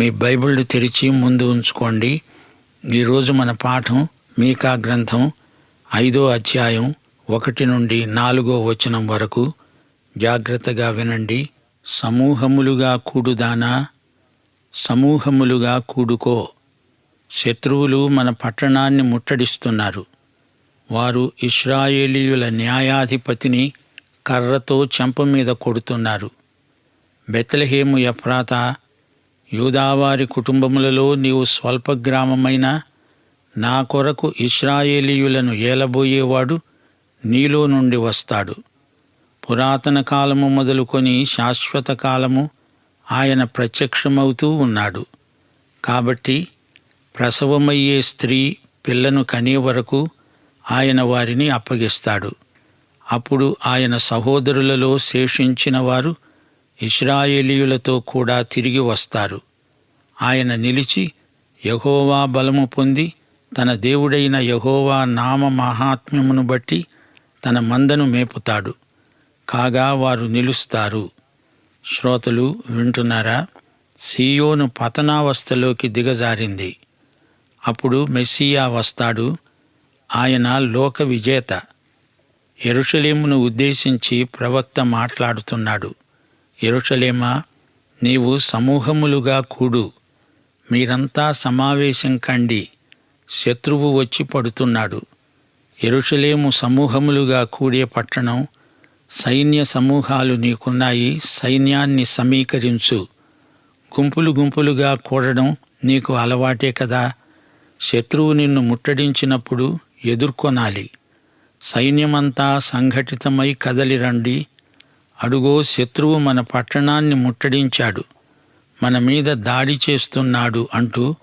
మీ బైబిళ్ళు తెరిచి ముందు ఉంచుకోండి. ఈరోజు మన పాఠం మీకా గ్రంథం ఐదో అధ్యాయం ఒకటి నుండి నాలుగో వచనం వరకు. జాగ్రత్తగా వినండి. సమూహములుగా కూడుదానా? సమూహములుగా కూడుకో. శత్రువులు మన పట్టణాన్ని ముట్టడిస్తున్నారు. వారు ఇస్రాయేలీయుల న్యాయాధిపతిని కర్రతో చెంప మీద కొడుతున్నారు. బెత్లహేము ఎఫ్రాతా యూదావారి కుటుంబములలో నీవు స్వల్ప గ్రామమైన నా కొరకు ఇస్రాయేలీయులను ఏలబోయేవాడు నీలో నుండి వస్తాడు. పురాతన కాలము మొదలుకొని శాశ్వత కాలము ఆయన ప్రత్యక్షమవుతూ ఉన్నాడు. కాబట్టి ప్రసవమయ్యే స్త్రీ పిల్లను కనే వరకు ఆయన వారిని అప్పగిస్తాడు. అప్పుడు ఆయన సహోదరులలో శేషించిన వారు ఇస్రాయేలీయులతో కూడా తిరిగి వస్తారు. ఆయన నిలిచి యహోవా బలము పొంది తన దేవుడైన యహోవా నామ మహాత్మ్యమును బట్టి తన మందను మేపుతాడు. కాగా వారు నిలుస్తారు. శ్రోతలు వింటున్నారా? సీయోను పతనావస్థలోకి దిగజారింది. అప్పుడు మెస్సియా వస్తాడు. ఆయన లోక విజేత. ఎరుషలేమును ఉద్దేశించి ప్రవక్త మాట్లాడుతున్నాడు. ఎరుషలేమా నీవు సమూహములుగా కూడు. మీరంతా సమావేశం కండి. శత్రువు వచ్చి పడుతున్నాడు. ఎరుషలేము సమూహములుగా కూడే పట్టణం సైన్య సమూహాలు నీకున్నాయి సైన్యాన్ని సమీకరించు. గుంపులు గుంపులుగా కూడడం నీకు అలవాటే కదా. శత్రువు నిన్ను ముట్టడించినప్పుడు ఎదుర్కొనాలి. సైన్యమంతా సంఘటితమై కదలిరండి అడుగో శత్రువు మన పట్టణాన్ని ముట్టడించాడు. మన మీద దాడి చేస్తున్నాడు అంటూ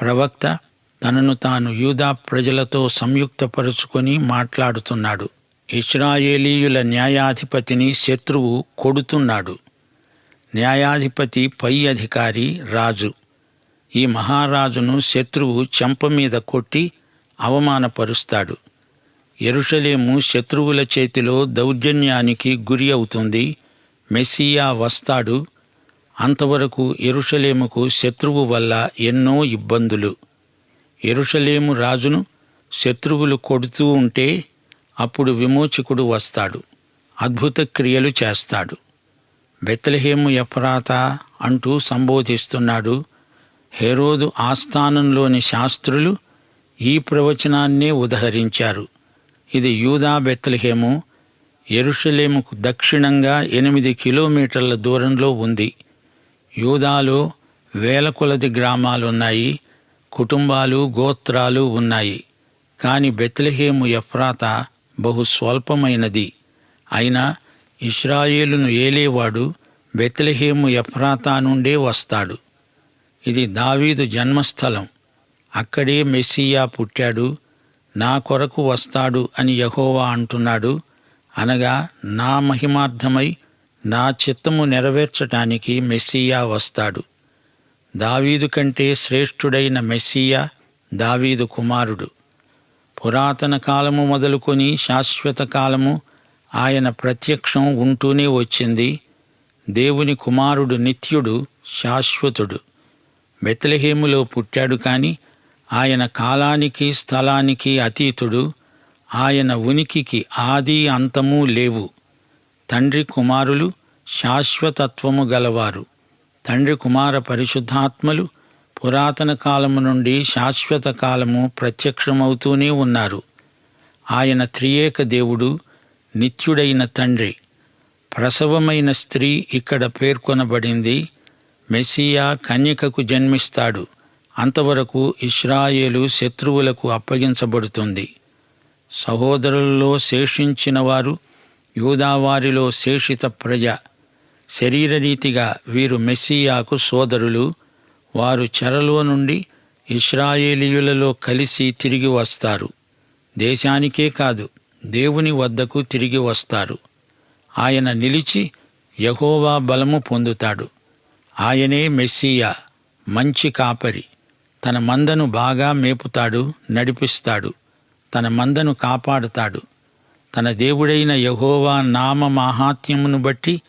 ప్రవక్త తనను తాను యూదా ప్రజలతో సంయుక్తపరుచుకొని మాట్లాడుతున్నాడు. ఇస్రాయేలీయుల న్యాయాధిపతిని శత్రువు కొడుతున్నాడు. న్యాయాధిపతి పై అధికారి రాజు. ఈ మహారాజును శత్రువు చెంప మీద కొట్టి అవమానపరుస్తాడు. ఎరుషలేము శత్రువుల చేతిలో దౌర్జన్యానికి గురి అవుతుంది. మెస్సియా వస్తాడు. అంతవరకు ఎరుషలేముకు శత్రువు వల్ల ఎన్నో ఇబ్బందులు. ఎరుషలేము రాజును శత్రువులు కొడుతూ ఉంటే అప్పుడు విమోచకుడు వస్తాడు అద్భుత క్రియలు చేస్తాడు. బెత్తలహేము ఎఫ్రాత అంటూ సంబోధిస్తున్నాడు హెరోదు ఆస్థానంలోని శాస్త్రులు ఈ ప్రవచనాన్నే ఉదహరించారు. ఇది యూదా బెత్తలహేము ఎరుషలేముకు దక్షిణంగా ఎనిమిది కిలోమీటర్ల దూరంలో ఉంది. యూదాలో వేల కొలది గ్రామాలున్నాయి కుటుంబాలు గోత్రాలు ఉన్నాయి. కాని బెత్లహేము ఎఫ్రాత బహు స్వల్పమైనది. అయినా ఇస్రాయేలును ఏలేవాడు బెత్లహేము ఎఫ్రాతా నుండే వస్తాడు. ఇది దావీదు జన్మస్థలం. అక్కడే మెస్సియా పుట్టాడు. నా కొరకు వస్తాడు అని యహోవా అంటున్నాడు. అనగా నా మహిమార్థమై నా చిత్తము నెరవేర్చటానికి మెస్సియా వస్తాడు. దావీదు కంటే శ్రేష్ఠుడైన మెస్సియా దావీదు కుమారుడు. పురాతన కాలము మొదలుకొని శాశ్వత కాలము ఆయన ప్రత్యక్షం ఉంటూనే వచ్చింది. దేవుని కుమారుడు నిత్యుడు శాశ్వతుడు. బెత్లహేములో పుట్టాడు కాని ఆయన కాలానికి స్థలానికి అతీతుడు. ఆయన ఉనికికి ఆది అంతమూ లేవు. తండ్రి కుమారులు శాశ్వతత్వము గలవారు. తండ్రి కుమార పరిశుద్ధాత్మలు పురాతన కాలము నుండి శాశ్వత కాలము ప్రత్యక్షమవుతూనే ఉన్నారు. ఆయన త్రియేక దేవుడు నిత్యుడైన తండ్రి. ప్రసవమైన స్త్రీ ఇక్కడ పేర్కొనబడింది. మెస్సియా కన్యకకు జన్మిస్తాడు. అంతవరకు ఇస్రాయేలు శత్రువులకు అప్పగించబడుతుంది. సహోదరుల్లో శేషించిన వారు యూదావారిలో శేషిత ప్రజ శరీరరీతిగా వీరు మెస్సియాకు సోదరులు వారు చెరలో నుండి ఇస్రాయేలీయులలో కలిసి తిరిగి వస్తారు. దేశానికే కాదు దేవుని వద్దకు తిరిగి వస్తారు. ఆయన నిలిచి యహోవా బలము పొందుతాడు. ఆయనే మెస్సియా మంచి కాపరి. తన మందను బాగా మేపుతాడు నడిపిస్తాడు. తన మందను కాపాడుతాడు. తన దేవుడైన యహోవా నామ మాహాత్మ్యమును బట్టి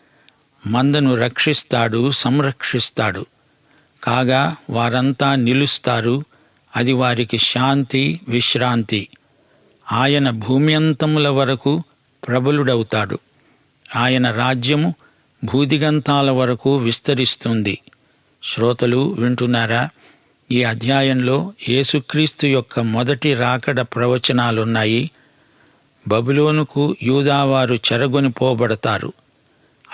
మందను రక్షిస్తాడు సంరక్షిస్తాడు. కాగా వారంతా నిలుస్తారు అది వారికి శాంతి విశ్రాంతి. ఆయన భూమ్యంతముల వరకు ప్రబలుడవుతాడు. ఆయన రాజ్యము భూదిగంతాల వరకు విస్తరిస్తుంది. శ్రోతలు వింటున్నారా? ఈ అధ్యాయంలో యేసుక్రీస్తు యొక్క మొదటి రాకడ ప్రవచనాలున్నాయి. బబులోనుకు యూదావారు చెరగొని పోబడతారు.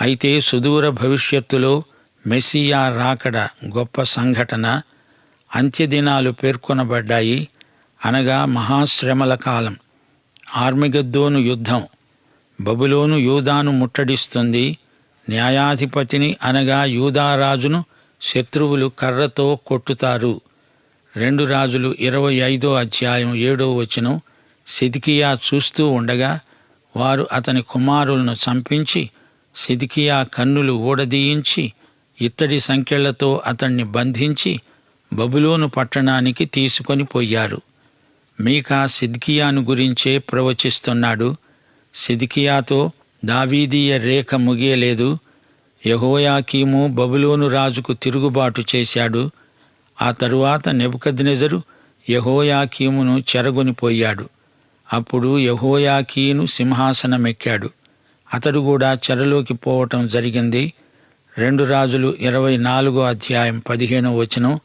అయితే సుదూర భవిష్యత్తులో మెస్సియా రాకడ గొప్ప సంఘటన అంత్యదినాలు పేర్కొనబడ్డాయి. అనగా మహాశ్రమల కాలం ఆర్మిగద్దోను యుద్ధం బబులోను యూదాను ముట్టడిస్తుంది. న్యాయాధిపతిని అనగా యూదారాజును శత్రువులు కర్రతో కొట్టుతారు. రెండు రాజులు ఇరవై ఐదో అధ్యాయం ఏడో వచనం సిదికియా చూస్తూ ఉండగా వారు అతని కుమారులను చంపించి సిదికియా కన్నులు ఊడదీయించి ఇత్తడి సంఖ్యలతో అతన్ని బంధించి బబులోను పట్టణానికి తీసుకొని పోయారు. మీకా సిద్కియాను గురించే ప్రవచిస్తున్నాడు. సిద్కియాతో దావీదీయ రేఖ ముగియలేదు. యహోయాకీము బబులోను రాజుకు తిరుగుబాటు చేశాడు. ఆ తరువాత నెబుకద్నెజరు యహోయాకీమును చెరగొనిపోయాడు. అప్పుడు యహోయాకీను సింహాసనమెక్కాడు. అతడు కూడా చెరలోకి పోవటం జరిగింది. రెండు రాజులు ఇరవై నాలుగో అధ్యాయం పదిహేనో వచనం.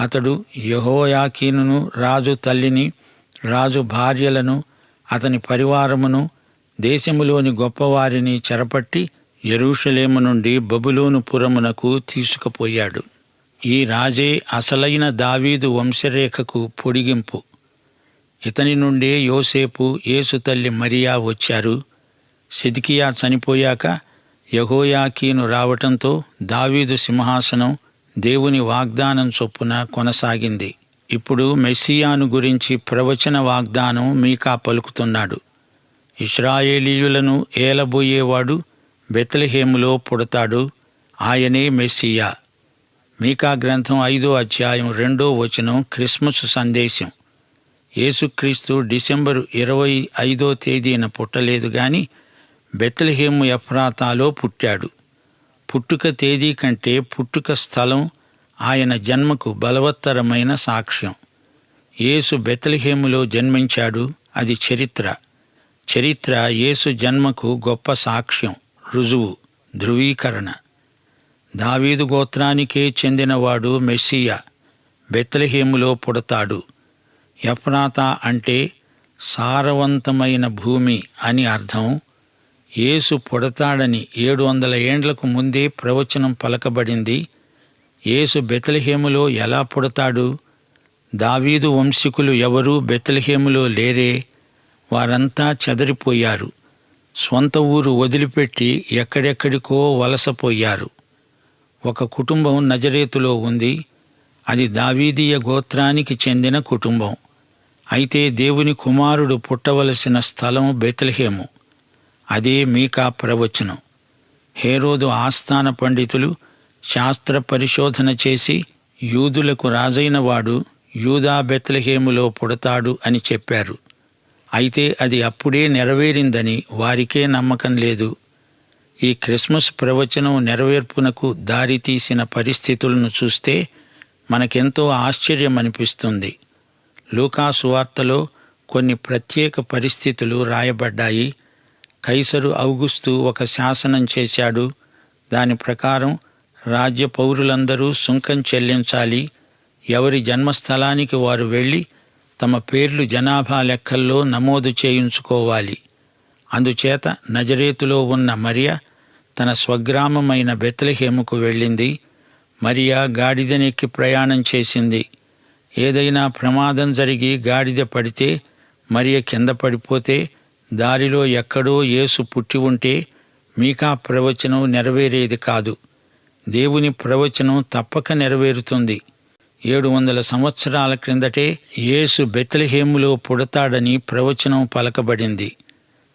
అతడు యహోయాకీనును రాజు తల్లిని రాజు భార్యలను అతని పరివారమును దేశములోని గొప్పవారిని చెరపట్టి ఎరుషలేము నుండి బబులోను పురమునకు తీసుకుపోయాడు. ఈ రాజే అసలైన దావీదు వంశరేఖకు పొడిగింపు. ఇతని నుండే యోసేపు యేసు తల్లి మరియా వచ్చారు. సిద్కియా చనిపోయాక యహోయాకీను రావటంతో దావీదు సింహాసనం దేవుని వాగ్దానం చొప్పున కొనసాగింది. ఇప్పుడు మెస్సియాను గురించి ప్రవచన వాగ్దానం మీకా పలుకుతున్నాడు. ఇస్రాయేలీయులను ఏలబోయేవాడు బెత్లహేములో పుడతాడు. ఆయనే మెస్సియా. మీకా గ్రంథం ఐదో అధ్యాయం రెండో వచనం క్రిస్మస్ సందేశం. యేసుక్రీస్తు డిసెంబరు ఇరవై ఐదో తేదీన పుట్టలేదు గాని బెత్లహేము ఎఫ్రాతాలో పుట్టాడు. పుట్టుక తేదీ కంటే పుట్టుక స్థలం ఆయన జన్మకు బలవత్తరమైన సాక్ష్యం. యేసు బెత్లహేములో జన్మించాడు అది చరిత్ర. చరిత్ర యేసు జన్మకు గొప్ప సాక్ష్యం రుజువు ధృవీకరణ. దావీదు గోత్రానికే చెందినవాడు మెస్సియా బెత్లహేములో పుడతాడు. ఎఫ్రాతా అంటే సారవంతమైన భూమి అని అర్థం. యేసు పుడతాడని ఏడు వందల ఏండ్లకు ముందే ప్రవచనం పలకబడింది. యేసు బెతలహేములో ఎలా పుడతాడు? దావీదు వంశీకులు ఎవరూ బెతలహేములో లేరే. వారంతా చెదరిపోయారు. స్వంత ఊరు వదిలిపెట్టి ఎక్కడెక్కడికో వలసపోయారు. ఒక కుటుంబం నజరేతులో ఉంది. అది దావీదీయ గోత్రానికి చెందిన కుటుంబం. అయితే దేవుని కుమారుడు పుట్టవలసిన స్థలం బెత్లహేము. అదే మీకా ప్రవచనం. హేరోదు ఆస్థాన పండితులు శాస్త్ర పరిశోధన చేసి యూదులకు రాజైన వాడు యూదా బెత్లహేములో పుడతాడు అని చెప్పారు. అయితే అది అప్పుడే నెరవేరిందని వారికే నమ్మకం లేదు. ఈ క్రిస్మస్ ప్రవచనం నెరవేర్పునకు దారితీసిన పరిస్థితులను చూస్తే మనకెంతో ఆశ్చర్యం అనిపిస్తుంది లూకాసు వార్తలో కొన్ని ప్రత్యేక పరిస్థితులు రాయబడ్డాయి. కైసరు ఔగుస్తు ఒక శాసనం చేశాడు. దాని ప్రకారం రాజ్య పౌరులందరూ సుంకం చెల్లించాలి. ఎవరి జన్మస్థలానికి వారు వెళ్ళి తమ పేర్లు జనాభా లెక్కల్లో నమోదు చేయించుకోవాలి. అందుచేత నజరేతులో ఉన్న మరియా తన స్వగ్రామమైన బెత్లహేముకు వెళ్ళింది. మరియా గాడిదనెక్కి ప్రయాణం చేసింది. ఏదైనా ప్రమాదం జరిగి గాడిద పడితే మరియ కింద పడిపోతే దారిలో ఎక్కడో యేసు పుట్టి ఉంటే మీకా ప్రవచనం నెరవేరేది కాదు. దేవుని ప్రవచనం తప్పక నెరవేరుతుంది. ఏడు వందల సంవత్సరాల క్రిందటే యేసు బెత్లహేములో పుడతాడని ప్రవచనం పలకబడింది.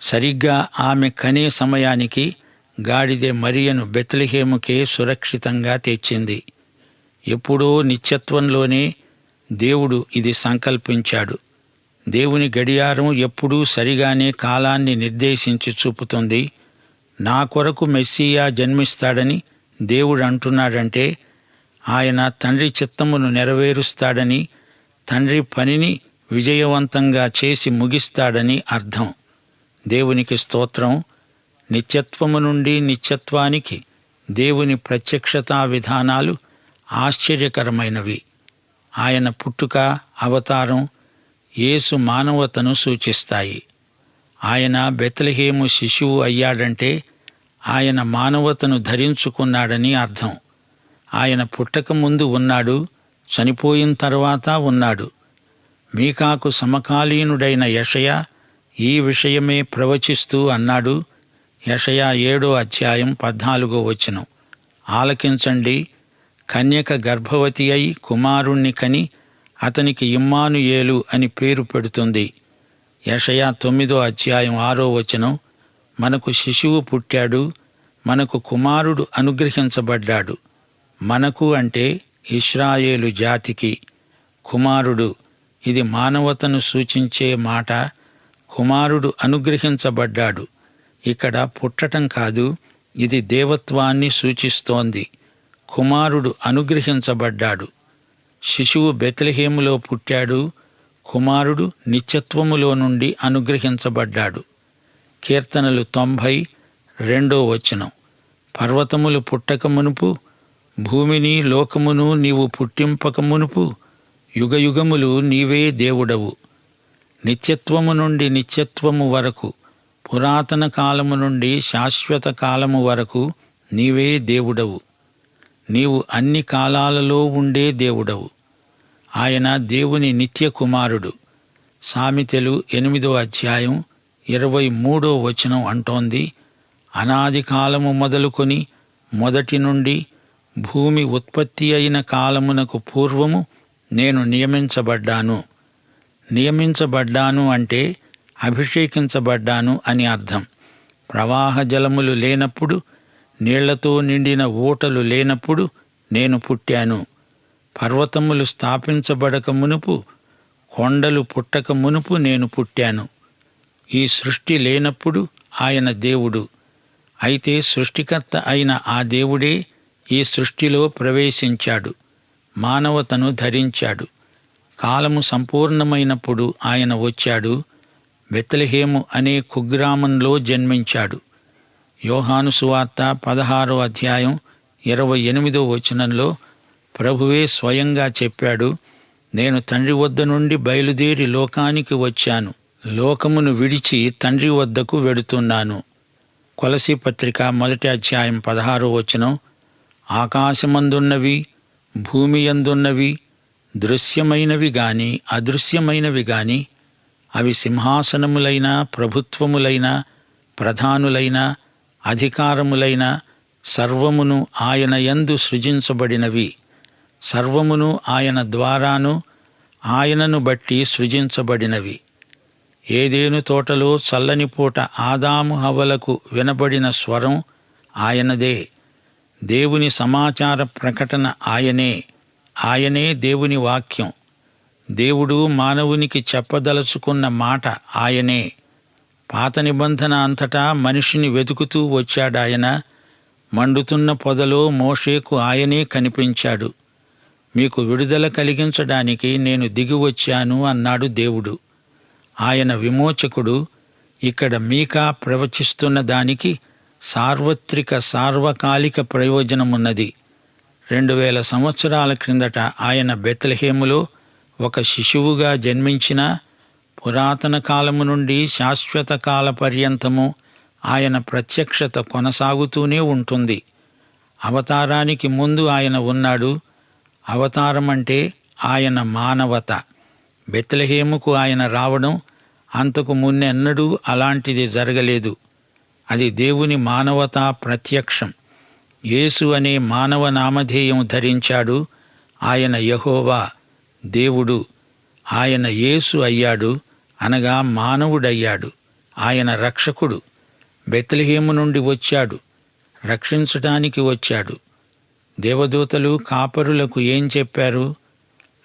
సరిగ్గా ఆమె కనే సమయానికి గాడిదే మరియను బెత్లహేముకే సురక్షితంగా తెచ్చింది. ఎప్పుడో నిత్యత్వంలోనే దేవుడు ఇది సంకల్పించాడు. దేవుని గడియారం ఎప్పుడూ సరిగానే కాలాన్ని నిర్దేశించి చూపుతుంది. నా కొరకు మెస్సియా జన్మిస్తాడని దేవుడు అంటున్నాడంటే ఆయన తండ్రి చిత్తమును నెరవేరుస్తాడని తండ్రి పనిని విజయవంతంగా చేసి ముగిస్తాడని అర్థం. దేవునికి స్తోత్రం. నిత్యత్వము నుండి నిత్యత్వానికి దేవుని ప్రత్యక్షతా విధానాలు ఆశ్చర్యకరమైనవి. ఆయన పుట్టుక అవతారం యేసు మానవతను సూచిస్తాయి. ఆయన బెత్లహేము శిశువు అయ్యాడంటే ఆయన మానవతను ధరించుకున్నాడని అర్థం. ఆయన పుట్టక ముందు ఉన్నాడు చనిపోయిన తర్వాత ఉన్నాడు. మీకాకు సమకాలీనుడైన యషయ ఈ విషయమే ప్రవచిస్తూ అన్నాడు. యషయా ఏడో అధ్యాయం పద్నాలుగో వచనం. ఆలకించండి. కన్యక గర్భవతి అయి కుమారుణ్ణి కని అతనికి ఇమ్మానుయేలు అని పేరు పెడుతుంది. యషయా తొమ్మిదో అధ్యాయం ఆరో వచనం మనకు శిశువు పుట్టాడు మనకు కుమారుడు అనుగ్రహించబడ్డాడు. మనకు అంటే ఇస్రాయేలు జాతికి. కుమారుడు ఇది మానవతను సూచించే మాట కుమారుడు అనుగ్రహించబడ్డాడు. ఇక్కడ పుట్టటం కాదు ఇది దేవత్వాన్ని సూచిస్తోంది. కుమారుడు అనుగ్రహించబడ్డాడు. శిశువు బెత్లహేములో పుట్టాడు. కుమారుడు నిత్యత్వములో నుండి అనుగ్రహించబడ్డాడు. కీర్తనలు తొంభై రెండో వచనం. పర్వతములు పుట్టక మునుపు భూమిని లోకమును నీవు పుట్టింపక మునుపు యుగయుగములు నీవే దేవుడవు. నిత్యత్వము నుండి నిత్యత్వము వరకు పురాతన కాలము నుండి శాశ్వత కాలము వరకు నీవే దేవుడవు. నీవు అన్ని కాలాలలో ఉండే దేవుడవు. ఆయన దేవుని నిత్య కుమారుడు. సామెతలు ఎనిమిదో అధ్యాయం ఇరవై మూడో వచనం అంటోంది అనాది కాలము మొదలుకొని మొదటి నుండి భూమి ఉత్పత్తి అయిన కాలమునకు పూర్వము నేను నియమించబడ్డాను. నియమించబడ్డాను అంటే అభిషేకించబడ్డాను అని అర్థం. ప్రవాహ జలములు లేనప్పుడు నీళ్ళతో నిండిన ఊటలు లేనప్పుడు నేను పుట్టాను. పర్వతములు స్థాపించబడక మునుపు కొండలు పుట్టక మునుపు నేను పుట్టాను. ఈ సృష్టి లేనప్పుడు ఆయన దేవుడు. అయితే సృష్టికర్త అయిన ఆ దేవుడే ఈ సృష్టిలో ప్రవేశించాడు. మానవతను ధరించాడు. కాలము సంపూర్ణమైనప్పుడు ఆయన వచ్చాడు. బెత్లహేము అనే కుగ్రామంలో జన్మించాడు. యోహాను సువార్త పదహారో అధ్యాయం ఇరవై ఎనిమిదో వచనంలో ప్రభువే స్వయంగా చెప్పాడు నేను తండ్రి వద్ద నుండి బయలుదేరి లోకానికి వచ్చాను. లోకమును విడిచి తండ్రి వద్దకు వెడుతున్నాను. కొలసి పత్రిక మొదటి అధ్యాయం పదహారో వచనం ఆకాశమందున్నవి భూమి అందున్నవి దృశ్యమైనవి గాని అదృశ్యమైనవి గాని అవి సింహాసనములైన ప్రభుత్వములైన ప్రధానులైన అధికారములైన సర్వమును ఆయన యందు సృజించబడినవి. సర్వమును ఆయన ద్వారాను ఆయనను బట్టి సృజించబడినవి. ఏదేను తోటలో చల్లని పూట ఆదాము హవలకు వినబడిన స్వరం ఆయనదే. దేవుని సమాచార ప్రకటన ఆయనే. ఆయనే దేవుని వాక్యం. దేవుడు మానవునికి చెప్పదలుచుకున్న మాట ఆయనే. పాత నిబంధన అంతటా మనిషిని వెతుకుతూ వచ్చాడాయన. మండుతున్న పొదలో మోషేకు ఆయనే కనిపించాడు. మీకు విడుదల కలిగించడానికి నేను దిగి వచ్చాను అన్నాడు దేవుడు. ఆయన విమోచకుడు ఇక్కడ మీకా ప్రవచిస్తున్న దానికి సార్వత్రిక సార్వకాలిక ప్రయోజనమున్నది. రెండు వేల సంవత్సరాల క్రిందట ఆయన బెత్లహేములో ఒక శిశువుగా జన్మించిన పురాతన కాలము నుండి శాశ్వత కాల పర్యంతము ఆయన ప్రత్యక్షత కొనసాగుతూనే ఉంటుంది. అవతారానికి ముందు ఆయన ఉన్నాడు. అవతారం అంటే ఆయన మానవత. బెత్లహేముకు ఆయన రావడం అంతకు మున్నెన్నడూ అలాంటిది జరగలేదు. అది దేవుని మానవతా ప్రత్యక్షం. యేసు అనే మానవ నామధేయం ధరించాడు. ఆయన యహోవా దేవుడు. ఆయన యేసు అయ్యాడు. అనగా మానవుడయ్యాడు. ఆయన రక్షకుడు. బెత్లహేము నుండి వచ్చాడు. రక్షించటానికి వచ్చాడు. దేవదూతలు కాపరులకు ఏం చెప్పారు?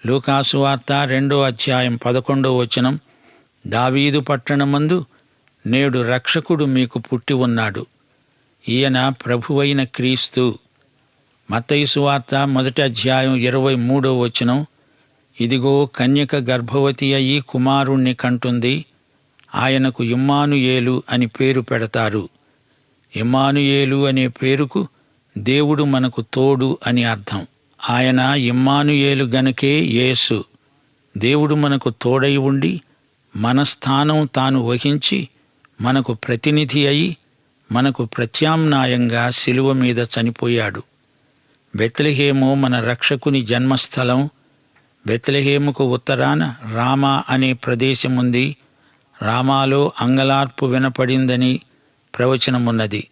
లూకాసు వార్త రెండో అధ్యాయం పదకొండో వచనం. దావీదు పట్టణమందు నేడు రక్షకుడు మీకు పుట్టి ఉన్నాడు. ఈయన ప్రభువైన క్రీస్తు. మతయుసు వార్త మొదటి అధ్యాయం ఇరవై మూడో వచనం. ఇదిగో కన్యక గర్భవతి అయి కుమారుణ్ణి కంటుంది ఆయనకు ఇమ్మానుయేలు అని పేరు పెడతారు. ఇమ్మానుయేలు అనే పేరుకు దేవుడు మనకు తోడు అని అర్థం. ఆయన ఇమ్మానుయేలు గనకే యేసు. దేవుడు మనకు తోడై ఉండి మన స్థానం తాను వహించి మనకు ప్రతినిధి అయి మనకు ప్రత్యామ్నాయంగా శిలువ మీద చనిపోయాడు. బెత్లహేమో మన రక్షకుని జన్మస్థలం బెత్లహేముకు ఉత్తరాన రామా అనే ప్రదేశముంది. రామాలో అంగలార్పు వినపడిందని ప్రవచనమున్నది.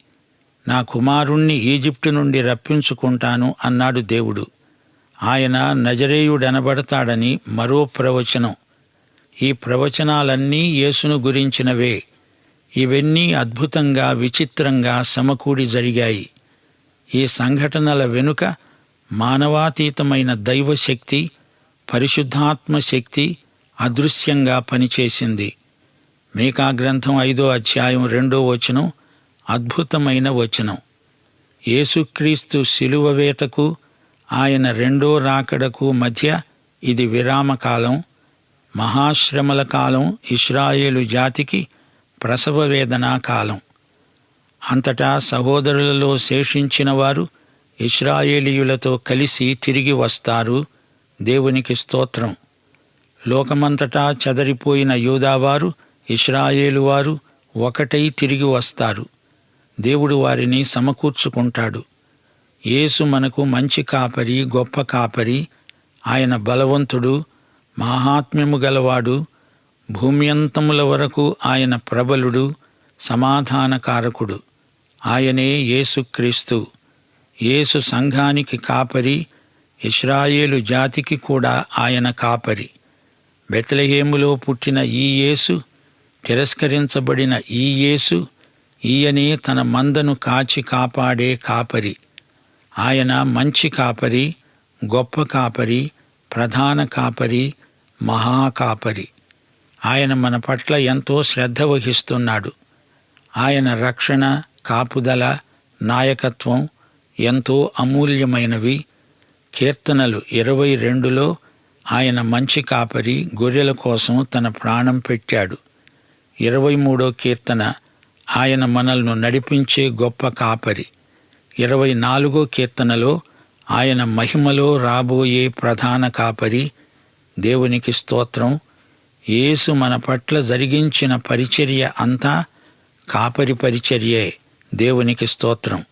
నా కుమారుణ్ణి ఈజిప్టు నుండి రప్పించుకుంటాను అన్నాడు దేవుడు. ఆయన నజరేయుడనబడతాడని మరో ప్రవచనం. ఈ ప్రవచనాలన్నీ యేసును గురించినవే. ఇవన్నీ అద్భుతంగా విచిత్రంగా సమకూడి జరిగాయి. ఈ సంఘటనల వెనుక మానవాతీతమైన దైవశక్తి పరిశుద్ధాత్మ శక్తి అదృశ్యంగా పనిచేసింది. మేకా గ్రంథం ఐదో అధ్యాయం రెండో వచనం అద్భుతమైన వచనం. యేసుక్రీస్తు శిలువ వేతకు ఆయన రెండో రాకడకు మధ్య ఇది విరామకాలం మహాశ్రమల కాలం ఇస్రాయేలు జాతికి ప్రసవ వేదనా కాలం. అంతటా సహోదరులలో శేషించిన వారు ఇస్రాయేలీయులతో కలిసి తిరిగి వస్తారు. దేవునికి స్తోత్రం. లోకమంతటా చెదరిపోయిన యూదావారు ఇస్రాయేలువారు ఒకటై తిరిగి వస్తారు. దేవుడు వారిని సమకూర్చుకుంటాడు. యేసు మనకు మంచి కాపరి గొప్ప కాపరి ఆయన బలవంతుడు మాహాత్మ్యము గలవాడు భూమ్యంతముల వరకు ఆయన ప్రబలుడు సమాధానకారకుడు. ఆయనే యేసుక్రీస్తు. యేసు సంఘానికి కాపరి ఇస్రాయేలు జాతికి కూడా ఆయన కాపరి. బెత్లహేములో పుట్టిన ఈ యేసు తిరస్కరించబడిన ఈ యేసు ఈయనే తన మందను కాచి కాపాడే కాపరి. ఆయన మంచి కాపరి గొప్ప కాపరి ప్రధాన కాపరి మహాకాపరి ఆయన మన పట్ల ఎంతో శ్రద్ధ వహిస్తున్నాడు. ఆయన రక్షణ కాపుదల నాయకత్వం ఎంతో అమూల్యమైనవి. కీర్తనలు ఇరవై రెండులో ఆయన మంచి కాపరి గొర్రెల కోసం తన ప్రాణం పెట్టాడు. ఇరవై మూడో కీర్తన ఆయన మనల్ని నడిపించే గొప్ప కాపరి. ఇరవై నాలుగో కీర్తనలో ఆయన మహిమలో రాబోయే ప్రధాన కాపరి దేవునికి స్తోత్రం. యేసు మన పట్ల జరిగించిన పరిచర్య అంతా కాపరి పరిచర్యే దేవునికి స్తోత్రం.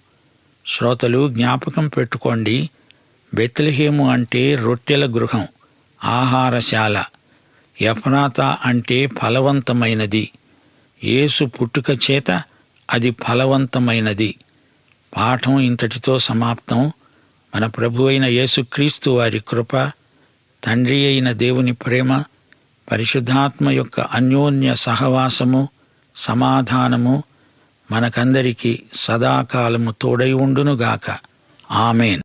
శ్రోతలు జ్ఞాపకం పెట్టుకోండి. బెత్లహేము అంటే రొట్టెల గృహం ఆహారశాల. ఎఫ్రాత అంటే ఫలవంతమైనది. యేసు పుట్టుక చేత అది ఫలవంతమైనది. పాఠం ఇంతటితో సమాప్తం. మన ప్రభు అయిన యేసుక్రీస్తు వారి కృప తండ్రి అయిన దేవుని ప్రేమ పరిశుద్ధాత్మ యొక్క అన్యోన్య సహవాసము సమాధానము మనకందరికీ సదాకాలము తోడై ఉండునుగాక. ఆమెన్.